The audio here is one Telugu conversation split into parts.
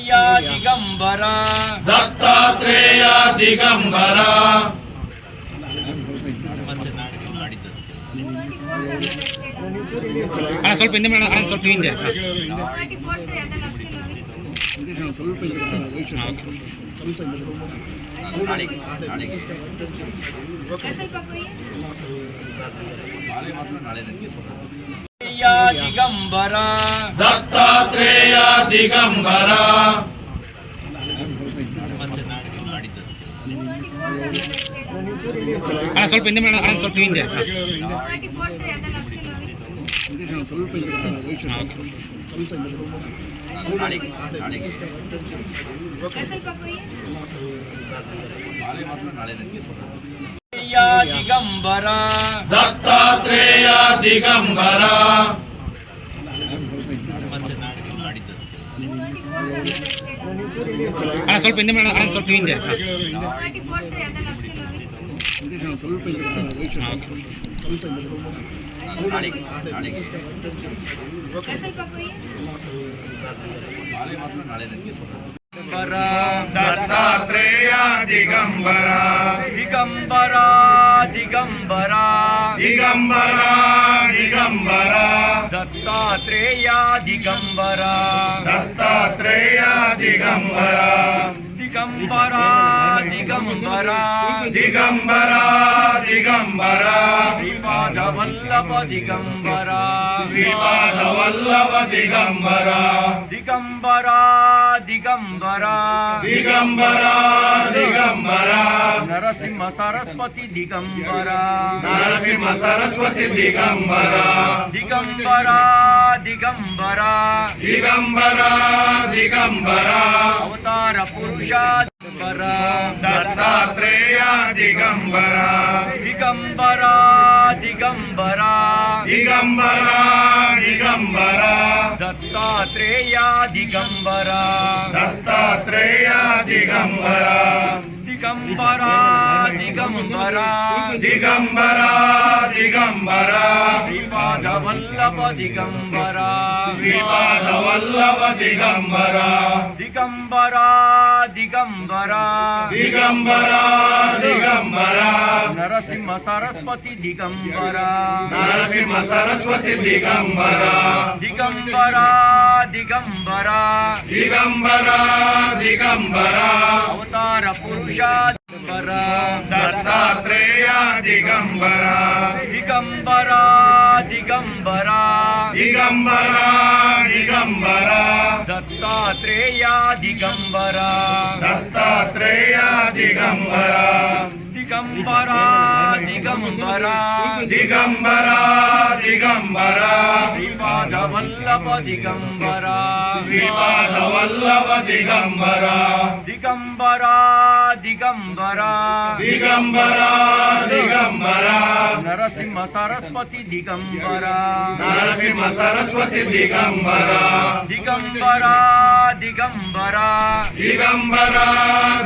दत्तात्रेया दिगंबरा दत्तात्रेय दिगंबरा ಅಣ್ಣ ಸ್ವಲ್ಪ ಹಿಂದೆ ಮೇಡಮ್ ಅಣ್ಣ ಸ್ವಲ್ಪ ಹಿಂದೆ ದಿಗಂಬರ ದತ್ತ ದಿಗಂಬರ ಸ್ವಲ್ಪ ಹಿಂದೆ ಮೇಡಮ್ ಸ್ವಲ್ಪ ಹಿಂದೆ ದಿಗಂಬರ ದತ್ತಾತ್ರೇಯ ದಿಗಂಬರ ಅಣ್ಣ ಸ್ವಲ್ಪ ಹಿಂದೆ ಮೇಡಮ್ ಅಣ್ಣ ಸ್ವಲ್ಪ ಹಿಂದೆ. ದತ್ತಾತ್ರೇಯ ದಿಗಂಬರ ದಿಗಂಬರ ದಿಗಂಬರ ದಿಗಂಬರ ದಿಗಂಬರ ದತ್ತಾತ್ರೇಯ ದಿಗಂಬರ. దిగంబరా. దిగంబరా. దిగంబర దిగంబర దిగంబర. శ్రీపాద వల్లభ దిగంబర. శ్రీపాద వల్లభ దిగంబర. దిగంబర దిగంబర. దిగంబర దిగంబర. నరసింహ సరస్వతి దిగంబర. నరసింహ సరస్వతి దిగంబర. దిగంబర దిగంబర. దిగంబర దిగంబర. అవతార పురుష दत्तात्रेया दिगम्बरा दिगम्बरा दिगम्बरा दिगम्बरा दिगम्बरा दत्तात्रेया दिगम्बरा दत्तात्रेया दिगम्बरा దిగంబరా దిగంబరా దిగంబరా దిగంబరా శ్రీపాద వల్లభ దిగంబరా శ్రీపాద వల్లభ దిగంబరా దిగంబరా దిగంబరా దిగంబరా దిగంబరా నరసింహ సరస్వతి దిగంబరా నరసింహ సరస్వతి దిగంబరా దిగంబరా దిగంబర దిగంబర దిగంబర అవతార పురుషాదిగంబర దత్తాత్రేయ దిగంబర దిగంబర దిగంబర దిగంబర దిగంబర దత్తాత్రేయ దిగంబర దత్తాత్రేయ దిగంబర దిగంబరా దిగంబరా దిగంబరా దిగంబరా శ్రీపాద వల్లభ దిగంబరా శ్రీపాద వల్లభ దిగంబరా దిగంబరా దిగంబరా దిగంబరా దిగంబరా నరసింహ సరస్వతి దిగంబరా నరసింహ సరస్వతి దిగంబరా దిగంబరా దిగంబరా దిగంబరా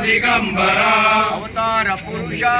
దిగంబరా అవతార పురుషా